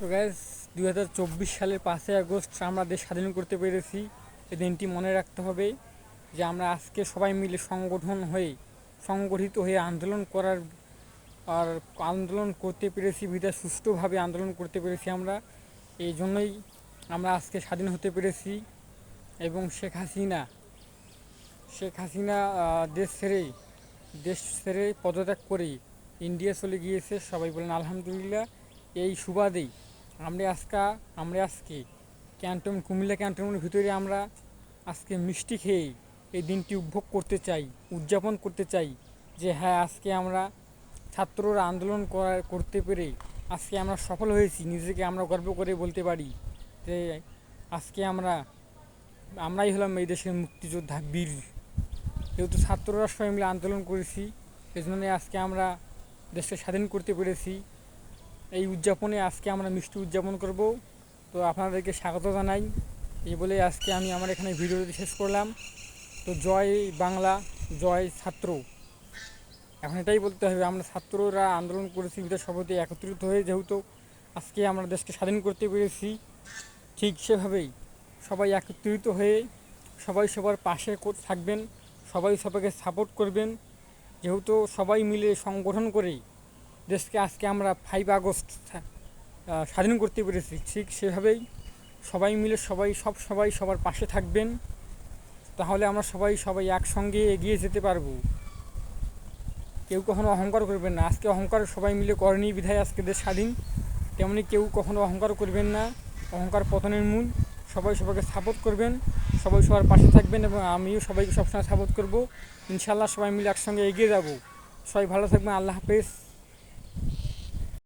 তো গ্যাস দুই হাজার চব্বিশ সালের পাঁচই আগস্ট আমরা দেশ স্বাধীন করতে পেরেছি। এই দিনটি মনে রাখতে হবে যে আমরা আজকে সবাই মিলে সংগঠন হয়ে, সংগঠিত হয়ে আন্দোলন করার, আর আন্দোলন করতে পেরেছি, বিধায় সুষ্ঠুভাবে আন্দোলন করতে পেরেছি আমরা। এই জন্যই আমরা আজকে স্বাধীন হতে পেরেছি এবং শেখ হাসিনা শেখ হাসিনা দেশ ছেড়ে দেশ ছেড়ে পদত্যাগ করে ইন্ডিয়া চলে গিয়েছে। সবাই বলেন, আলহামদুলিল্লাহ। এই সুবাদেই আমরা আজকে আমরা আজকে। ক্যান্টন, কুমিল্লা ক্যান্টনের ভিতরে আমরা আজকে মিষ্টি খেয়ে এই দিনটি উপভোগ করতে চাই, উদযাপন করতে চাই যে হ্যাঁ আজকে আমরা ছাত্ররা আন্দোলন করা, করতে পেরে আজকে আমরা সফল হয়েছি। নিজেকে আমরা গর্ব করে বলতে পারি যে আজকে আমরা, আমরাই হলাম এই দেশের মুক্তিযোদ্ধা বীর। যেহেতু ছাত্ররা সবাই মিলে আন্দোলন করেছি সেজন্য আজকে আমরা দেশকে স্বাধীন করতে পেরেছি। এই উদযাপনে আজকে আমরা মিষ্টি উদযাপন করব। তো আপনাদেরকে স্বাগত জানাই। এই বলে আজকে আমি আমার এখানে ভিডিওটি শেষ করলাম। তো জয় বাংলা, জয় ছাত্র। এখন এটাই বলতে হবে, আমরা ছাত্ররা আন্দোলন করেছি বিধায় সভাপতি একত্রিত হয়ে যেহেতু আজকে আমরা দেশকে স্বাধীন করতে পেরেছি, ঠিক সেভাবেই সবাই একত্রিত হয়ে সবাই সবার পাশে থাকবেন, সবাই সবাইকে সাপোর্ট করবেন। যেহেতু সবাই মিলে সংগঠন করে দেশকে আজকে আমরা ফাইভ আগস্ট স্বাধীন করতে পেরেছি। ঠিক সেভাবেই সবাই মিলে সবাই, সব সবাই সবার পাশে থাকবেন। তাহলে আমরা সবাই সবাই একসঙ্গে এগিয়ে যেতে পারব। কেউ কখনো অহংকার করবেন না। আজকে অহংকার সবাই মিলে করেনি, বিধায় আজকে দেশ স্বাধীন। তেমনি কেউ কখনো অহংকার করবেন না। অহংকার পতনের মূল। সবাই সবাইকে সাপোর্ট করবেন। সবাই সবার পাশে থাকবেন এবং আমিও সবাইকে সবসময় সাপোর্ট করব। ইনশাল্লাহ সবাই মিলে একসঙ্গে এগিয়ে যাব। সবাই ভালো থাকবেন। আল্লাহ হাফেজ।